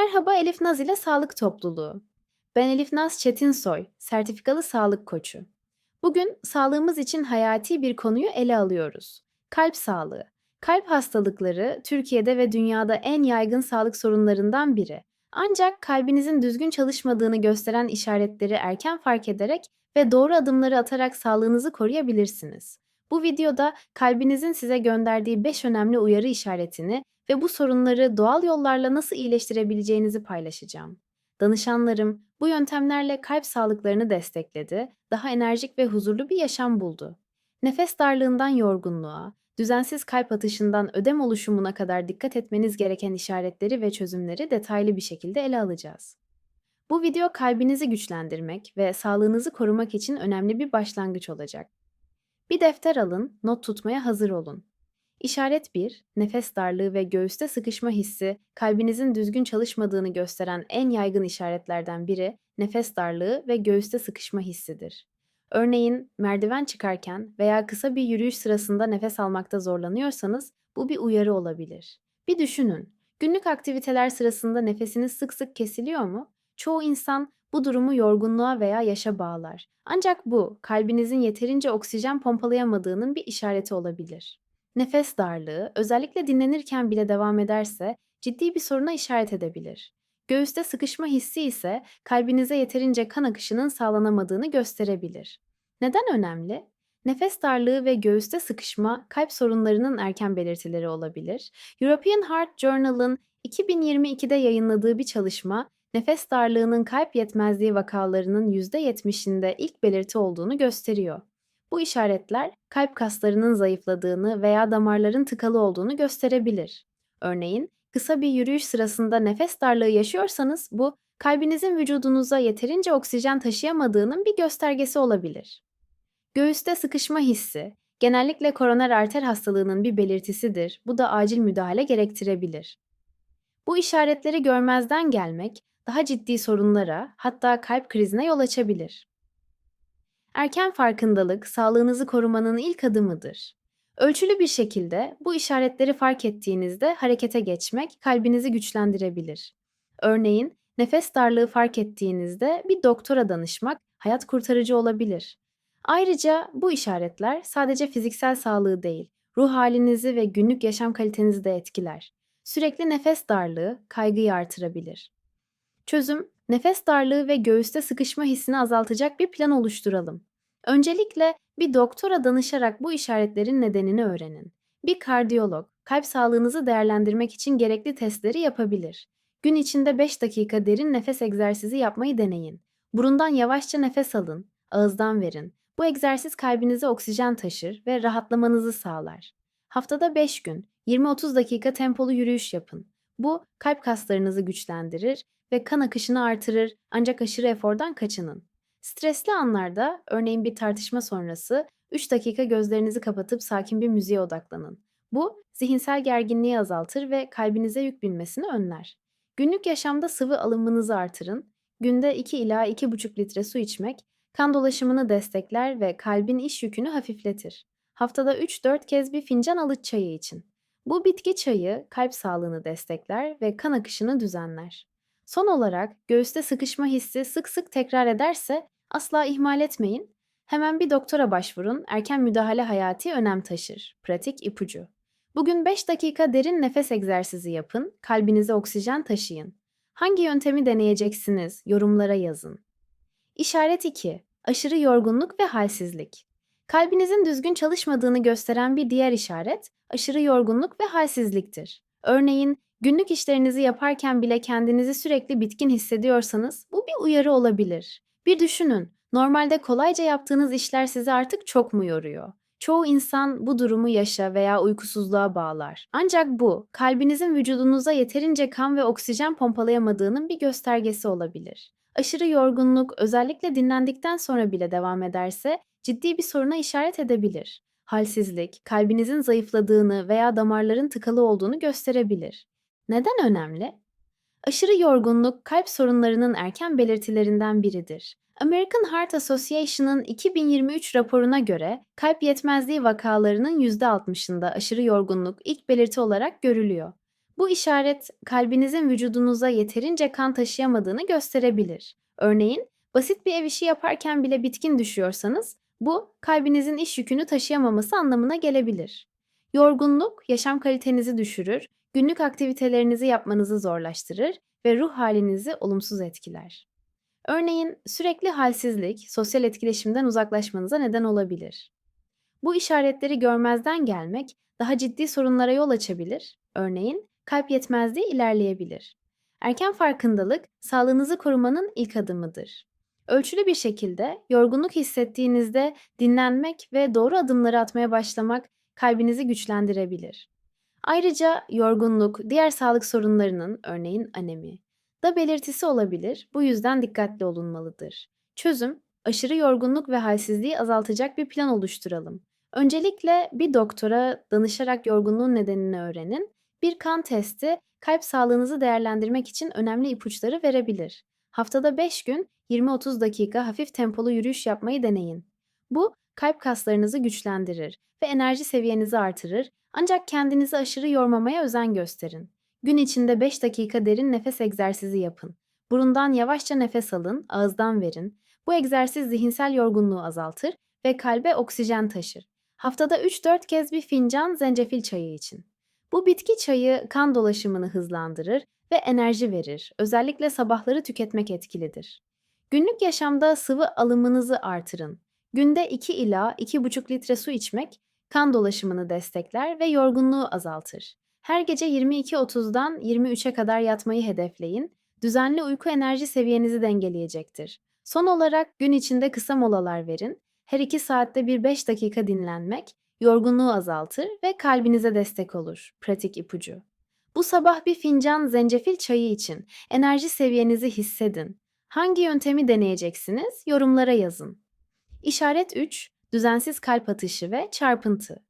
Merhaba Elif Naz ile Sağlık Topluluğu. Ben Elif Naz Çetinsoy, sertifikalı sağlık koçu. Bugün sağlığımız için hayati bir konuyu ele alıyoruz. Kalp sağlığı. Kalp hastalıkları Türkiye'de ve dünyada en yaygın sağlık sorunlarından biri. Ancak kalbinizin düzgün çalışmadığını gösteren işaretleri erken fark ederek ve doğru adımları atarak sağlığınızı koruyabilirsiniz. Bu videoda kalbinizin size gönderdiği 5 önemli uyarı işaretini ve bu sorunları doğal yollarla nasıl iyileştirebileceğinizi paylaşacağım. Danışanlarım bu yöntemlerle kalp sağlıklarını destekledi, daha enerjik ve huzurlu bir yaşam buldu. Nefes darlığından yorgunluğa, düzensiz kalp atışından ödem oluşumuna kadar dikkat etmeniz gereken işaretleri ve çözümleri detaylı bir şekilde ele alacağız. Bu video kalbinizi güçlendirmek ve sağlığınızı korumak için önemli bir başlangıç olacak. Bir defter alın, not tutmaya hazır olun. İşaret 1, nefes darlığı ve göğüste sıkışma hissi, kalbinizin düzgün çalışmadığını gösteren en yaygın işaretlerden biri nefes darlığı ve göğüste sıkışma hissidir. Örneğin merdiven çıkarken veya kısa bir yürüyüş sırasında nefes almakta zorlanıyorsanız bu bir uyarı olabilir. Bir düşünün, günlük aktiviteler sırasında nefesiniz sık sık kesiliyor mu? Çoğu insan bu durumu yorgunluğa veya yaşa bağlar. Ancak bu kalbinizin yeterince oksijen pompalayamadığının bir işareti olabilir. Nefes darlığı, özellikle dinlenirken bile devam ederse ciddi bir soruna işaret edebilir. Göğüste sıkışma hissi ise kalbinize yeterince kan akışının sağlanamadığını gösterebilir. Neden önemli? Nefes darlığı ve göğüste sıkışma kalp sorunlarının erken belirtileri olabilir. European Heart Journal'ın 2022'de yayınladığı bir çalışma, nefes darlığının kalp yetmezliği vakalarının %70'inde ilk belirti olduğunu gösteriyor. Bu işaretler kalp kaslarının zayıfladığını veya damarların tıkalı olduğunu gösterebilir. Örneğin, kısa bir yürüyüş sırasında nefes darlığı yaşıyorsanız bu kalbinizin vücudunuza yeterince oksijen taşıyamadığının bir göstergesi olabilir. Göğüste sıkışma hissi genellikle koroner arter hastalığının bir belirtisidir. Bu da acil müdahale gerektirebilir. Bu işaretleri görmezden gelmek daha ciddi sorunlara, hatta kalp krizine yol açabilir. Erken farkındalık sağlığınızı korumanın ilk adımıdır. Ölçülü bir şekilde bu işaretleri fark ettiğinizde harekete geçmek kalbinizi güçlendirebilir. Örneğin nefes darlığı fark ettiğinizde bir doktora danışmak hayat kurtarıcı olabilir. Ayrıca bu işaretler sadece fiziksel sağlığı değil, ruh halinizi ve günlük yaşam kalitenizi de etkiler. Sürekli nefes darlığı kaygıyı artırabilir. Çözüm, nefes darlığı ve göğüste sıkışma hissini azaltacak bir plan oluşturalım. Öncelikle bir doktora danışarak bu işaretlerin nedenini öğrenin. Bir kardiyolog, kalp sağlığınızı değerlendirmek için gerekli testleri yapabilir. Gün içinde 5 dakika derin nefes egzersizi yapmayı deneyin. Burundan yavaşça nefes alın, ağızdan verin. Bu egzersiz kalbinize oksijen taşır ve rahatlamanızı sağlar. Haftada 5 gün 20-30 dakika tempolu yürüyüş yapın. Bu kalp kaslarınızı güçlendirir ve kan akışını artırır ancak aşırı efordan kaçının. Stresli anlarda, örneğin bir tartışma sonrası 3 dakika gözlerinizi kapatıp sakin bir müziğe odaklanın. Bu zihinsel gerginliği azaltır ve kalbinize yük binmesini önler. Günlük yaşamda sıvı alımınızı artırın. Günde 2 ila 2,5 litre su içmek kan dolaşımını destekler ve kalbin iş yükünü hafifletir. Haftada 3-4 kez bir fincan alıç çayı için. Bu bitki çayı kalp sağlığını destekler ve kan akışını düzenler. Son olarak göğüste sıkışma hissi sık sık tekrar ederse asla ihmal etmeyin. Hemen bir doktora başvurun. Erken müdahale hayati önem taşır. Pratik ipucu. Bugün 5 dakika derin nefes egzersizi yapın. Kalbinize oksijen taşıyın. Hangi yöntemi deneyeceksiniz? Yorumlara yazın. İşaret 2. Aşırı yorgunluk ve halsizlik. Kalbinizin düzgün çalışmadığını gösteren bir diğer işaret aşırı yorgunluk ve halsizliktir. Örneğin Günlük işlerinizi yaparken bile kendinizi sürekli bitkin hissediyorsanız bu bir uyarı olabilir. Bir düşünün, normalde kolayca yaptığınız işler sizi artık çok mu yoruyor? Çoğu insan bu durumu yaşa veya uykusuzluğa bağlar. Ancak bu, kalbinizin vücudunuza yeterince kan ve oksijen pompalayamadığının bir göstergesi olabilir. Aşırı yorgunluk, özellikle dinlendikten sonra bile devam ederse ciddi bir soruna işaret edebilir. Halsizlik, kalbinizin zayıfladığını veya damarların tıkalı olduğunu gösterebilir. Neden önemli? Aşırı yorgunluk kalp sorunlarının erken belirtilerinden biridir. American Heart Association'ın 2023 raporuna göre kalp yetmezliği vakalarının %60'ında aşırı yorgunluk ilk belirti olarak görülüyor. Bu işaret kalbinizin vücudunuza yeterince kan taşıyamadığını gösterebilir. Örneğin basit bir ev işi yaparken bile bitkin düşüyorsanız bu kalbinizin iş yükünü taşıyamaması anlamına gelebilir. Yorgunluk yaşam kalitenizi düşürür, günlük aktivitelerinizi yapmanızı zorlaştırır ve ruh halinizi olumsuz etkiler. Örneğin sürekli halsizlik sosyal etkileşimden uzaklaşmanıza neden olabilir. Bu işaretleri görmezden gelmek daha ciddi sorunlara yol açabilir. Örneğin kalp yetmezliği ilerleyebilir. Erken farkındalık sağlığınızı korumanın ilk adımıdır. Ölçülü bir şekilde yorgunluk hissettiğinizde dinlenmek ve doğru adımları atmaya başlamak kalbinizi güçlendirebilir. Ayrıca yorgunluk diğer sağlık sorunlarının örneğin anemi da belirtisi olabilir. Bu yüzden dikkatli olunmalıdır. Çözüm aşırı yorgunluk ve halsizliği azaltacak bir plan oluşturalım. Öncelikle bir doktora danışarak yorgunluğun nedenini öğrenin. Bir kan testi kalp sağlığınızı değerlendirmek için önemli ipuçları verebilir. Haftada 5 gün 20-30 dakika hafif tempolu yürüyüş yapmayı deneyin. Bu kalp kaslarınızı güçlendirir ve enerji seviyenizi artırır ancak kendinizi aşırı yormamaya özen gösterin. Gün içinde 5 dakika derin nefes egzersizi yapın. Burundan yavaşça nefes alın, ağızdan verin. Bu egzersiz zihinsel yorgunluğu azaltır ve kalbe oksijen taşır. Haftada 3-4 kez bir fincan zencefil çayı için. Bu bitki çayı kan dolaşımını hızlandırır ve enerji verir. Özellikle sabahları tüketmek etkilidir. Günlük yaşamda sıvı alımınızı artırın. Günde 2 ila 2,5 litre su içmek kan dolaşımını destekler ve yorgunluğu azaltır. Her gece 22.30'dan 23'e kadar yatmayı hedefleyin. Düzenli uyku enerji seviyenizi dengeleyecektir. Son olarak gün içinde kısa molalar verin. Her 2 saatte bir 5 dakika dinlenmek yorgunluğu azaltır ve kalbinize destek olur. Pratik ipucu. Bu sabah bir fincan zencefil çayı için enerji seviyenizi hissedin. Hangi yöntemi deneyeceksiniz? Yorumlara yazın. İşaret 3. Düzensiz kalp atışı ve çarpıntı.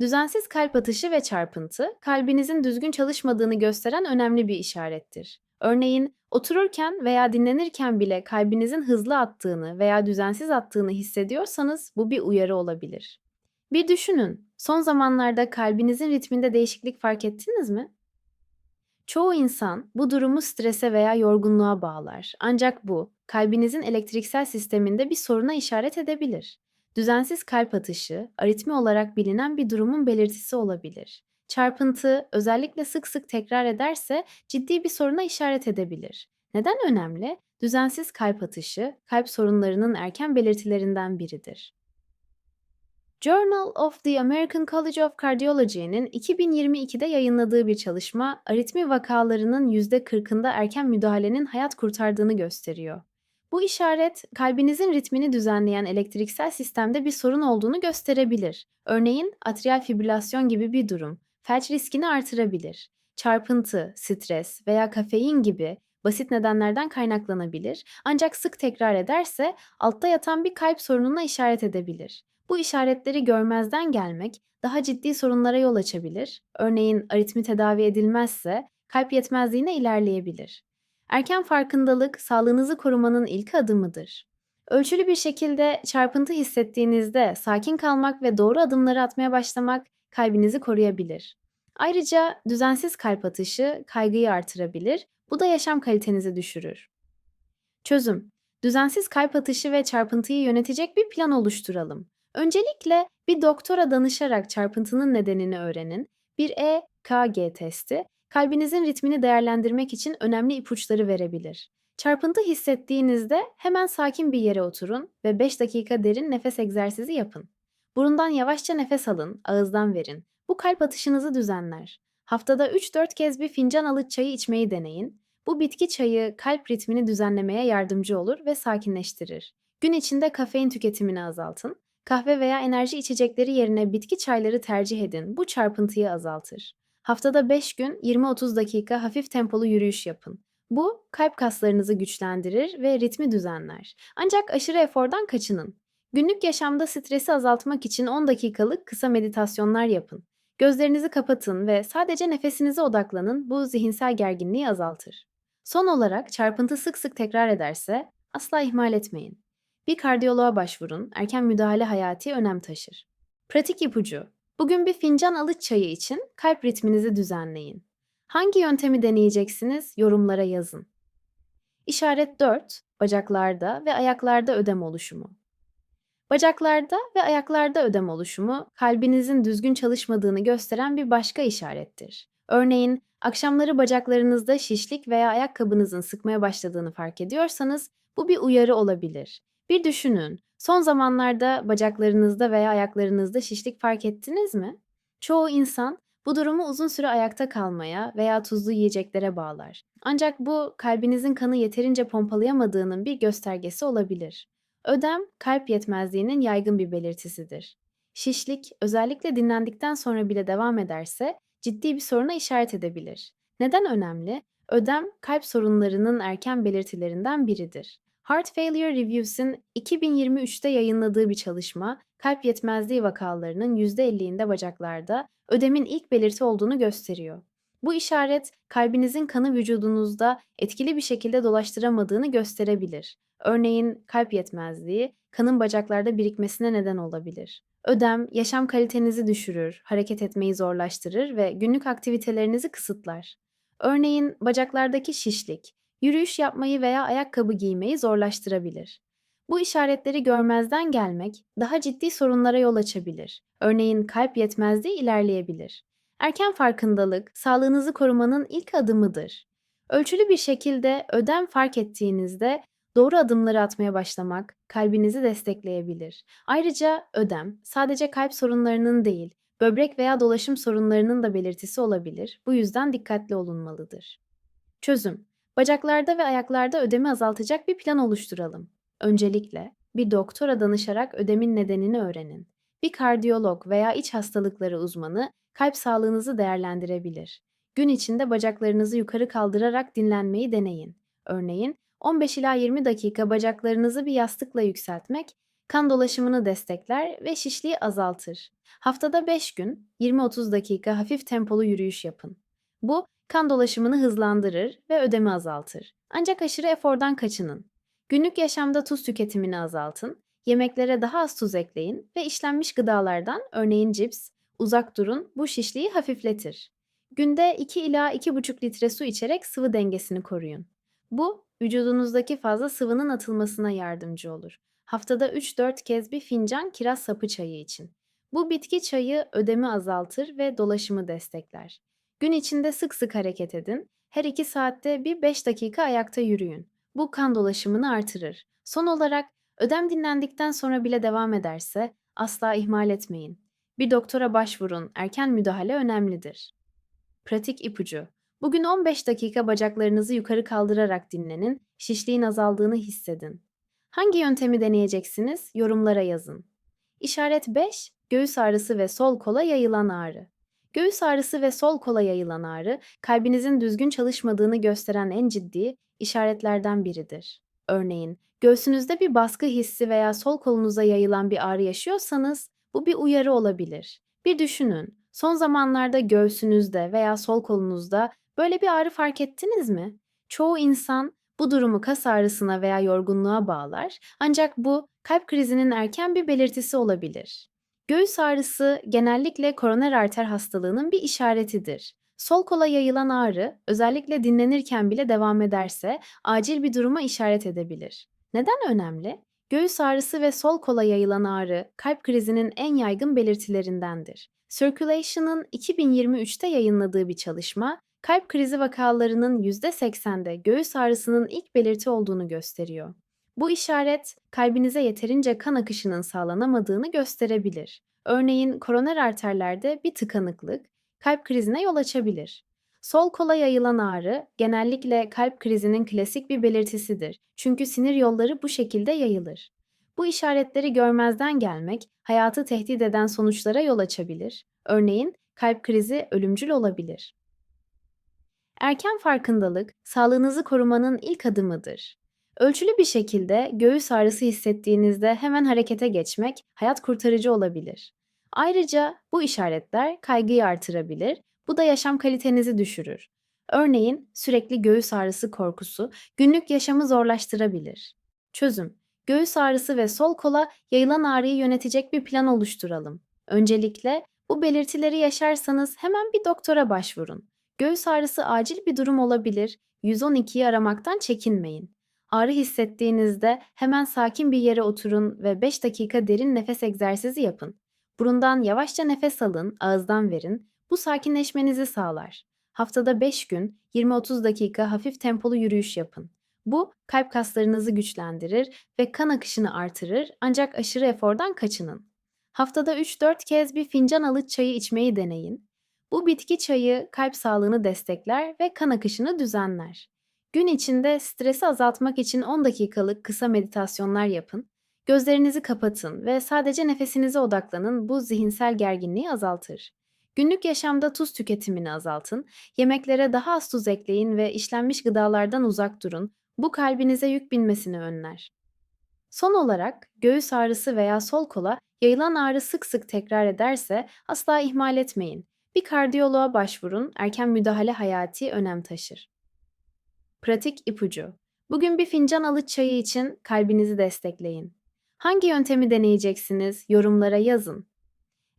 Düzensiz kalp atışı ve çarpıntı, kalbinizin düzgün çalışmadığını gösteren önemli bir işarettir. Örneğin, otururken veya dinlenirken bile kalbinizin hızlı attığını veya düzensiz attığını hissediyorsanız bu bir uyarı olabilir. Bir düşünün, son zamanlarda kalbinizin ritminde değişiklik fark ettiniz mi? Çoğu insan bu durumu strese veya yorgunluğa bağlar. Ancak bu, kalbinizin elektriksel sisteminde bir soruna işaret edebilir. Düzensiz kalp atışı, aritmi olarak bilinen bir durumun belirtisi olabilir. Çarpıntı, özellikle sık sık tekrar ederse ciddi bir soruna işaret edebilir. Neden önemli? Düzensiz kalp atışı, kalp sorunlarının erken belirtilerinden biridir. Journal of the American College of Cardiology'nin 2022'de yayınladığı bir çalışma, aritmi vakalarının %40'ında erken müdahalenin hayat kurtardığını gösteriyor. Bu işaret, kalbinizin ritmini düzenleyen elektriksel sistemde bir sorun olduğunu gösterebilir. Örneğin atrial fibrilasyon gibi bir durum, felç riskini artırabilir. Çarpıntı, stres veya kafein gibi basit nedenlerden kaynaklanabilir ancak sık tekrar ederse altta yatan bir kalp sorununa işaret edebilir. Bu işaretleri görmezden gelmek daha ciddi sorunlara yol açabilir. Örneğin aritmi tedavi edilmezse kalp yetmezliğine ilerleyebilir. Erken farkındalık sağlığınızı korumanın ilk adımıdır. Ölçülü bir şekilde çarpıntı hissettiğinizde sakin kalmak ve doğru adımları atmaya başlamak kalbinizi koruyabilir. Ayrıca düzensiz kalp atışı kaygıyı artırabilir, bu da yaşam kalitenizi düşürür. Çözüm Düzensiz kalp atışı ve çarpıntıyı yönetecek bir plan oluşturalım. Öncelikle bir doktora danışarak çarpıntının nedenini öğrenin. Bir EKG testi kalbinizin ritmini değerlendirmek için önemli ipuçları verebilir. Çarpıntı hissettiğinizde hemen sakin bir yere oturun ve 5 dakika derin nefes egzersizi yapın. Burundan yavaşça nefes alın, ağızdan verin. Bu kalp atışınızı düzenler. Haftada 3-4 kez bir fincan alıç çayı içmeyi deneyin. Bu bitki çayı kalp ritmini düzenlemeye yardımcı olur ve sakinleştirir. Gün içinde kafein tüketimini azaltın. Kahve veya enerji içecekleri yerine bitki çayları tercih edin. Bu çarpıntıyı azaltır. Haftada 5 gün 20-30 dakika hafif tempolu yürüyüş yapın. Bu kalp kaslarınızı güçlendirir ve ritmi düzenler. Ancak aşırı efordan kaçının. Günlük yaşamda stresi azaltmak için 10 dakikalık kısa meditasyonlar yapın. Gözlerinizi kapatın ve sadece nefesinize odaklanın. Bu zihinsel gerginliği azaltır. Son olarak çarpıntı sık sık tekrar ederse asla ihmal etmeyin. Bir kardiyoloğa başvurun. Erken müdahale hayati önem taşır. Pratik ipucu Bugün bir fincan alıç çayı için kalp ritminizi düzenleyin. Hangi yöntemi deneyeceksiniz? Yorumlara yazın. İşaret 4. Bacaklarda ve ayaklarda ödem oluşumu. Bacaklarda ve ayaklarda ödem oluşumu, kalbinizin düzgün çalışmadığını gösteren bir başka işarettir. Örneğin, akşamları bacaklarınızda şişlik veya ayakkabınızın sıkmaya başladığını fark ediyorsanız, bu bir uyarı olabilir. Bir düşünün, son zamanlarda bacaklarınızda veya ayaklarınızda şişlik fark ettiniz mi? Çoğu insan bu durumu uzun süre ayakta kalmaya veya tuzlu yiyeceklere bağlar. Ancak bu kalbinizin kanı yeterince pompalayamadığının bir göstergesi olabilir. Ödem, kalp yetmezliğinin yaygın bir belirtisidir. Şişlik, özellikle dinlendikten sonra bile devam ederse ciddi bir soruna işaret edebilir. Neden önemli? Ödem, kalp sorunlarının erken belirtilerinden biridir. Heart Failure Reviews'in 2023'te yayınladığı bir çalışma, kalp yetmezliği vakalarının %50'inde bacaklarda ödemin ilk belirti olduğunu gösteriyor. Bu işaret, kalbinizin kanı vücudunuzda etkili bir şekilde dolaştıramadığını gösterebilir. Örneğin kalp yetmezliği, kanın bacaklarda birikmesine neden olabilir. Ödem, yaşam kalitenizi düşürür, hareket etmeyi zorlaştırır ve günlük aktivitelerinizi kısıtlar. Örneğin bacaklardaki şişlik, yürüyüş yapmayı veya ayakkabı giymeyi zorlaştırabilir. Bu işaretleri görmezden gelmek daha ciddi sorunlara yol açabilir. Örneğin kalp yetmezliği ilerleyebilir. Erken farkındalık, sağlığınızı korumanın ilk adımıdır. Ölçülü bir şekilde ödem fark ettiğinizde doğru adımları atmaya başlamak kalbinizi destekleyebilir. Ayrıca ödem sadece kalp sorunlarının değil, böbrek veya dolaşım sorunlarının da belirtisi olabilir. Bu yüzden dikkatli olunmalıdır. Çözüm Bacaklarda ve ayaklarda ödemi azaltacak bir plan oluşturalım. Öncelikle bir doktora danışarak ödemin nedenini öğrenin. Bir kardiyolog veya iç hastalıkları uzmanı kalp sağlığınızı değerlendirebilir. Gün içinde bacaklarınızı yukarı kaldırarak dinlenmeyi deneyin. Örneğin 15 ila 20 dakika bacaklarınızı bir yastıkla yükseltmek kan dolaşımını destekler ve şişliği azaltır. Haftada 5 gün 20-30 dakika hafif tempolu yürüyüş yapın. Bu kan dolaşımını hızlandırır ve ödemi azaltır. Ancak aşırı efordan kaçının. Günlük yaşamda tuz tüketimini azaltın, yemeklere daha az tuz ekleyin ve işlenmiş gıdalardan örneğin cips uzak durun bu şişliği hafifletir. Günde 2 ila 2,5 litre su içerek sıvı dengesini koruyun. Bu vücudunuzdaki fazla sıvının atılmasına yardımcı olur. Haftada 3-4 kez bir fincan kiraz sapı çayı için. Bu bitki çayı ödemi azaltır ve dolaşımı destekler. Gün içinde sık sık hareket edin. Her 2 saatte bir 5 dakika ayakta yürüyün. Bu kan dolaşımını artırır. Son olarak ödem dinlendikten sonra bile devam ederse asla ihmal etmeyin. Bir doktora başvurun. Erken müdahale önemlidir. Pratik ipucu. Bugün 15 dakika bacaklarınızı yukarı kaldırarak dinlenin, şişliğin azaldığını hissedin. Hangi yöntemi deneyeceksiniz? Yorumlara yazın. İşaret 5. Göğüs ağrısı ve sol kola yayılan ağrı. Göğüs ağrısı ve sol kola yayılan ağrı, kalbinizin düzgün çalışmadığını gösteren en ciddi işaretlerden biridir. Örneğin, göğsünüzde bir baskı hissi veya sol kolunuza yayılan bir ağrı yaşıyorsanız, bu bir uyarı olabilir. Bir düşünün, son zamanlarda göğsünüzde veya sol kolunuzda böyle bir ağrı fark ettiniz mi? Çoğu insan bu durumu kas ağrısına veya yorgunluğa bağlar ancak bu kalp krizinin erken bir belirtisi olabilir. Göğüs ağrısı genellikle koroner arter hastalığının bir işaretidir. Sol kola yayılan ağrı özellikle dinlenirken bile devam ederse acil bir duruma işaret edebilir. Neden önemli? Göğüs ağrısı ve sol kola yayılan ağrı kalp krizinin en yaygın belirtilerindendir. Circulation'ın 2023'te yayınladığı bir çalışma, kalp krizi vakalarının %80'de göğüs ağrısının ilk belirti olduğunu gösteriyor. Bu işaret kalbinize yeterince kan akışının sağlanamadığını gösterebilir. Örneğin koroner arterlerde bir tıkanıklık kalp krizine yol açabilir. Sol kola yayılan ağrı genellikle kalp krizinin klasik bir belirtisidir. Çünkü sinir yolları bu şekilde yayılır. Bu işaretleri görmezden gelmek hayatı tehdit eden sonuçlara yol açabilir. Örneğin kalp krizi ölümcül olabilir. Erken farkındalık sağlığınızı korumanın ilk adımıdır. Ölçülü bir şekilde göğüs ağrısı hissettiğinizde hemen harekete geçmek hayat kurtarıcı olabilir. Ayrıca bu işaretler kaygıyı artırabilir, bu da yaşam kalitenizi düşürür. Örneğin sürekli göğüs ağrısı korkusu günlük yaşamı zorlaştırabilir. Çözüm Göğüs ağrısı ve sol kola yayılan ağrıyı yönetecek bir plan oluşturalım. Öncelikle bu belirtileri yaşarsanız hemen bir doktora başvurun. Göğüs ağrısı acil bir durum olabilir. 112'yi aramaktan çekinmeyin. Ağrı hissettiğinizde hemen sakin bir yere oturun ve 5 dakika derin nefes egzersizi yapın. Burundan yavaşça nefes alın, ağızdan verin. Bu sakinleşmenizi sağlar. Haftada 5 gün 20-30 dakika hafif tempolu yürüyüş yapın. Bu kalp kaslarınızı güçlendirir ve kan akışını artırır ancak aşırı efordan kaçının. Haftada 3-4 kez bir fincan alıç çayı içmeyi deneyin. Bu bitki çayı kalp sağlığını destekler ve kan akışını düzenler. Gün içinde stresi azaltmak için 10 dakikalık kısa meditasyonlar yapın. Gözlerinizi kapatın ve sadece nefesinize odaklanın. Bu zihinsel gerginliği azaltır. Günlük yaşamda tuz tüketimini azaltın. Yemeklere daha az tuz ekleyin ve işlenmiş gıdalardan uzak durun. Bu kalbinize yük binmesini önler. Son olarak göğüs ağrısı veya sol kola yayılan ağrı sık sık tekrar ederse asla ihmal etmeyin. Bir kardiyoloğa başvurun, erken müdahale hayati önem taşır. Pratik ipucu. Bugün bir fincan alıç çayı için kalbinizi destekleyin. Hangi yöntemi deneyeceksiniz? Yorumlara yazın.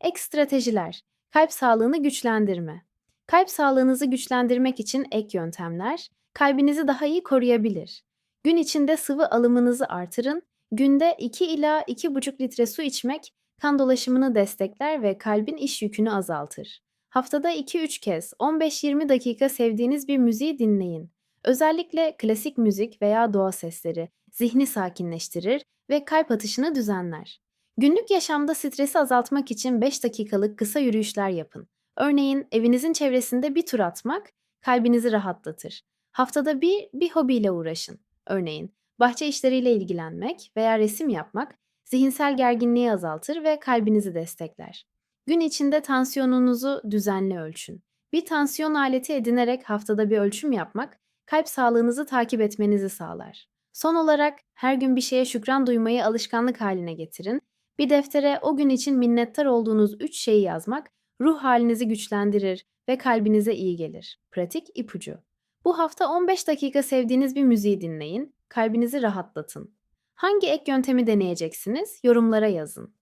Ek stratejiler. Kalp sağlığını güçlendirme. Kalp sağlığınızı güçlendirmek için ek yöntemler kalbinizi daha iyi koruyabilir. Gün içinde sıvı alımınızı artırın. Günde 2 ila 2,5 litre su içmek kan dolaşımını destekler ve kalbin iş yükünü azaltır. Haftada 2-3 kez 15-20 dakika sevdiğiniz bir müziği dinleyin. Özellikle klasik müzik veya doğa sesleri zihni sakinleştirir ve kalp atışını düzenler. Günlük yaşamda stresi azaltmak için 5 dakikalık kısa yürüyüşler yapın. Örneğin evinizin çevresinde bir tur atmak kalbinizi rahatlatır. Haftada bir bir hobiyle uğraşın. Örneğin bahçe işleriyle ilgilenmek veya resim yapmak zihinsel gerginliği azaltır ve kalbinizi destekler. Gün içinde tansiyonunuzu düzenli ölçün. Bir tansiyon aleti edinerek haftada bir ölçüm yapmak kalp sağlığınızı takip etmenizi sağlar. Son olarak her gün bir şeye şükran duymayı alışkanlık haline getirin. Bir deftere o gün için minnettar olduğunuz 3 şeyi yazmak ruh halinizi güçlendirir ve kalbinize iyi gelir. Pratik ipucu. Bu hafta 15 dakika sevdiğiniz bir müziği dinleyin, kalbinizi rahatlatın. Hangi ek yöntemi deneyeceksiniz? Yorumlara yazın.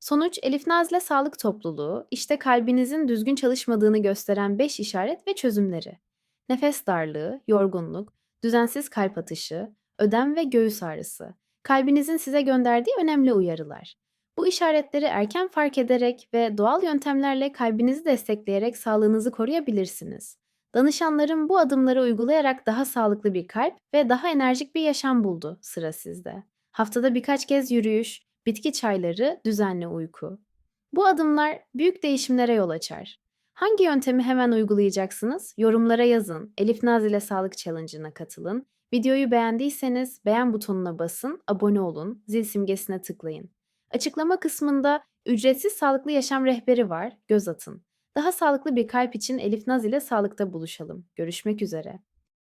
Sonuç Elif Naz'le Sağlık Topluluğu, işte kalbinizin düzgün çalışmadığını gösteren 5 işaret ve çözümleri. Nefes darlığı, yorgunluk, düzensiz kalp atışı, ödem ve göğüs ağrısı. Kalbinizin size gönderdiği önemli uyarılar. Bu işaretleri erken fark ederek ve doğal yöntemlerle kalbinizi destekleyerek sağlığınızı koruyabilirsiniz. Danışanlarım bu adımları uygulayarak daha sağlıklı bir kalp ve daha enerjik bir yaşam buldu. Sıra sizde. Haftada birkaç kez yürüyüş, bitki çayları, düzenli uyku. Bu adımlar büyük değişimlere yol açar. Hangi yöntemi hemen uygulayacaksınız? Yorumlara yazın. Elif Naz ile Sağlık Challenge'ına katılın. Videoyu beğendiyseniz beğen butonuna basın, abone olun, zil simgesine tıklayın. Açıklama kısmında ücretsiz sağlıklı yaşam rehberi var, göz atın. Daha sağlıklı bir kalp için Elif Naz ile sağlıkta buluşalım. Görüşmek üzere.